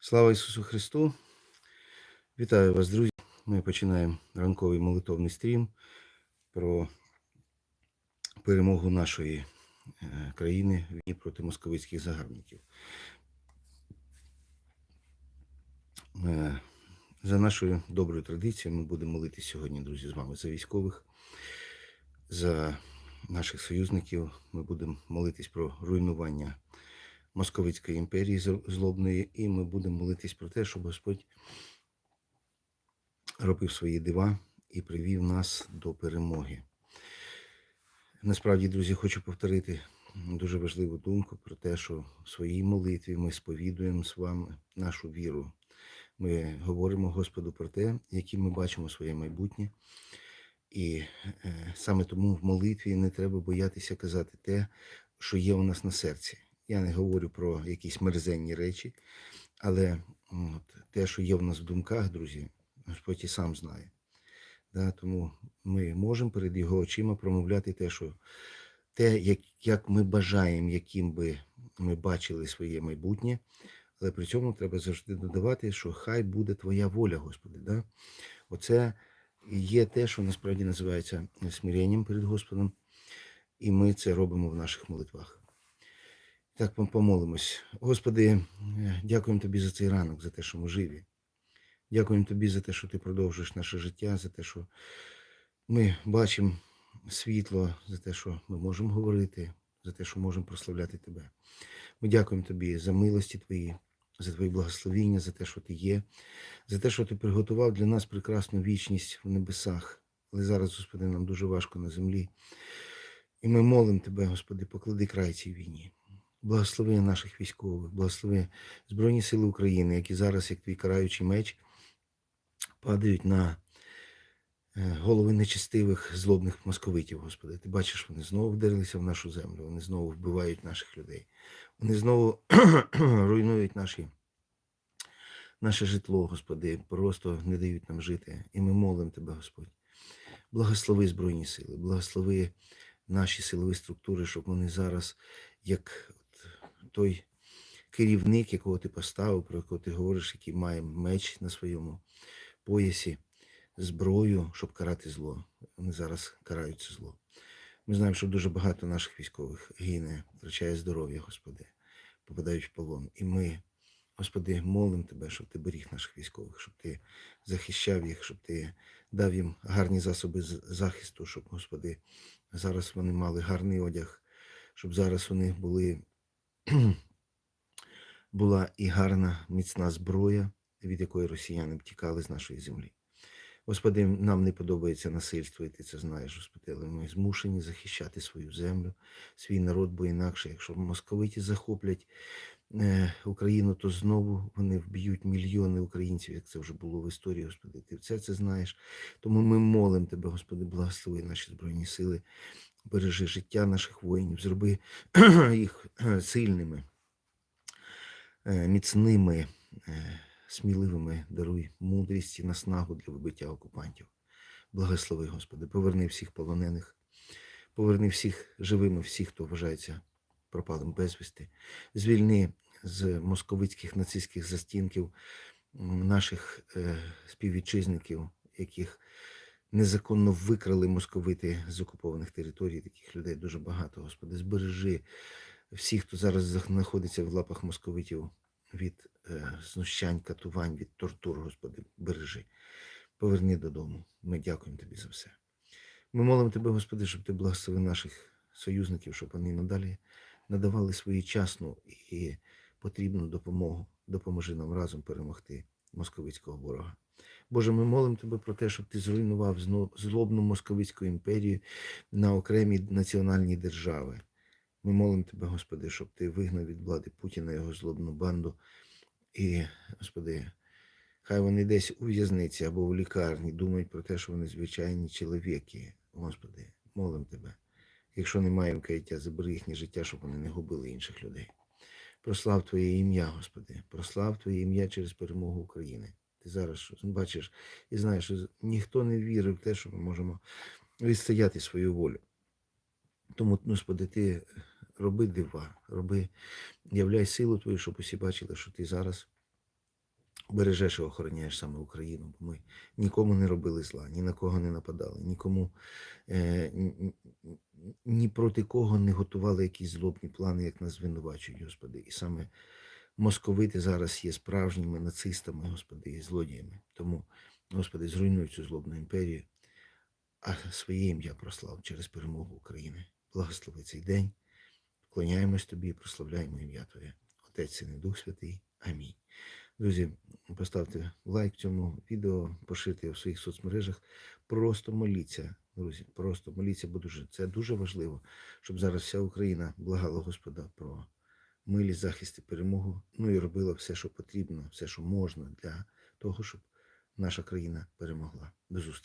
Слава Ісусу Христу! Вітаю вас, друзі! Ми починаємо ранковий молитовний стрім про перемогу нашої е, країни в війні проти московицьких загарбників. Е, За нашою доброю традицією ми будемо молитися сьогодні, друзі, з вами за військових, за наших союзників. Ми будемо молитись про руйнування Московицької імперії злобної, і ми будемо молитись про те, щоб Господь робив свої дива і привів нас до перемоги. Насправді, друзі, хочу повторити дуже важливу думку про те, що в своїй молитві ми сповідуємо з вами нашу віру. Ми говоримо Господу про те, яким ми бачимо своє майбутнє. І е, саме тому в молитві не треба боятися казати те, що є у нас на серці. Я не говорю про якісь мерзенні речі, але от, те, що є в нас в думках, друзі, Господь і сам знає. Да, тому ми можемо перед його очима промовляти те, що те, як, як ми бажаємо, яким би ми бачили своє майбутнє, але при цьому треба завжди додавати, що хай буде твоя воля, Господи. Да? Оце є те, що насправді називається смиренням перед Господом, і ми це робимо в наших молитвах. Так помолимось. Господи, е, дякуємо Тобі за цей ранок, за те, що ми живі. Дякуємо Тобі за те, що Ти продовжуєш наше життя, за те, що ми бачимо світло, за те, що ми можемо говорити, за те, що можемо прославляти Тебе. Ми дякуємо Тобі за милості Твої, за Твої благословіння, за те, що Ти є, за те, що Ти приготував для нас прекрасну вічність в небесах. Але зараз, Господи, нам дуже важко на землі. І ми молимо Тебе, Господи, поклади край цій війні. Благослови наших військових, благослови Збройні Сили України, які зараз, як твій караючий меч, падають на е, голови нечестивих злобних московитів, Господи. Ти бачиш, вони знову вдерлися в нашу землю, вони знову вбивають наших людей. Вони знову руйнують наші, наше житло, Господи, просто не дають нам жити. І ми молимо Тебе, Господь. Благослови Збройні сили, благослови наші силові структури, щоб вони зараз, як той керівник, якого ти поставив, про якого ти говориш, який має меч на своєму поясі, зброю, щоб карати зло. Вони зараз карають це зло. Ми знаємо, що дуже багато наших військових гине, втрачає здоров'я, Господи, попадають в полон. І ми, Господи, молимо Тебе, щоб Ти беріг наших військових, щоб Ти захищав їх, щоб Ти дав їм гарні засоби захисту, щоб, Господи, зараз вони мали гарний одяг, щоб зараз них були, була і гарна міцна зброя, від якої росіяни б тікали з нашої землі. Господи, нам не подобається насильство, і ти це знаєш, Господи, але ми змушені захищати свою землю, свій народ, бо інакше, якщо московиті захоплять е, Україну, то знову вони вб'ють мільйони українців, як це вже було в історії, Господи. Ти все це знаєш. Тому ми молимо Тебе, Господи, благослови наші Збройні сили, бережи життя наших воїнів, зроби їх сильними, е, міцними, е, сміливими, даруй мудрість і наснагу для вибиття окупантів. Благослови, Господи, поверни всіх полонених, поверни всіх живими, всіх, хто вважається пропалим безвісти. Звільни з московицьких нацистських застінків наших е, співвітчизників, яких незаконно викрали московити з окупованих територій. Таких людей дуже багато. Господи, збережи всіх, хто зараз знаходиться в лапах московитів від е, знущань, катувань, від тортур, Господи, бережи. Поверни додому. Ми дякуємо Тобі за все. Ми молимо Тебе, Господи, щоб Ти благословив наших союзників, щоб вони надалі надавали своєчасну і потрібну допомогу. Допоможи нам разом перемогти московицького ворога. Боже, ми молимо Тебе про те, щоб Ти зруйнував злобну московицьку імперію на окремі національні держави. Ми молимо Тебе, Господи, щоб Ти вигнав від влади Путіна його злобну банду. І, Господи, хай вони десь у в'язниці або в лікарні думають про те, що вони звичайні чоловіки. Господи, молимо Тебе. Якщо немає вкаяття, забери їхнє життя, щоб вони не губили інших людей. Прослав Твоє ім'я, Господи, прослав Твоє ім'я через перемогу України. Ти зараз бачиш і знаєш, що ніхто не вірив в те, що ми можемо відстояти свою волю. Тому, Господи, Ти роби дива, роби, являй силу Твою, щоб усі бачили, що Ти зараз бережеш і охороняєш саме Україну. Бо ми нікому не робили зла, ні на кого не нападали, нікому е, ні проти кого не готували якісь злобні плани, як нас звинувачують, Господи. І саме московити зараз є справжніми нацистами, Господи, і злодіями. Тому, Господи, зруйнуй цю злобну імперію, а своє ім'я прослав через перемогу України. Благослови цей день. Вклоняємось тобі і прославляємо ім'я Твоє. Отець Син і Дух Святий. Амінь. Друзі, поставте лайк цьому відео, поширте в своїх соцмережах. Просто моліться, друзі, просто моліться, бо дуже це дуже важливо, щоб зараз вся Україна благала Господа про милість, захист перемогу. Ну і робила все, що потрібно, все, що можна для того, щоб наша країна перемогла. До зустрічі.